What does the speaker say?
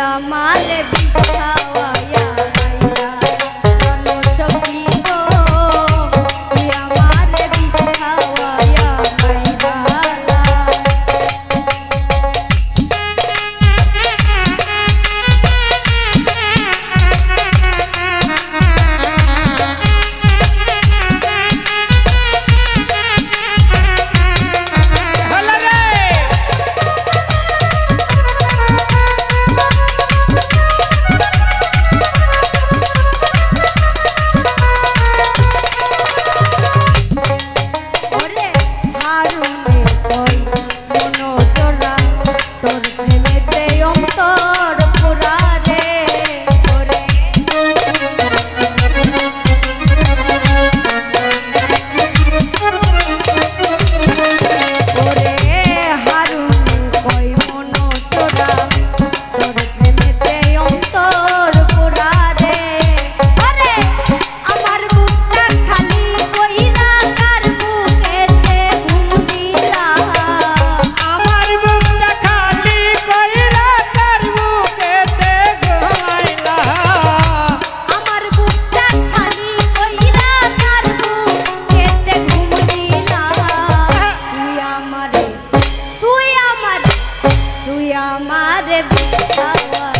আমারে বিছাওয়া। তুই আমার বিশ্বাস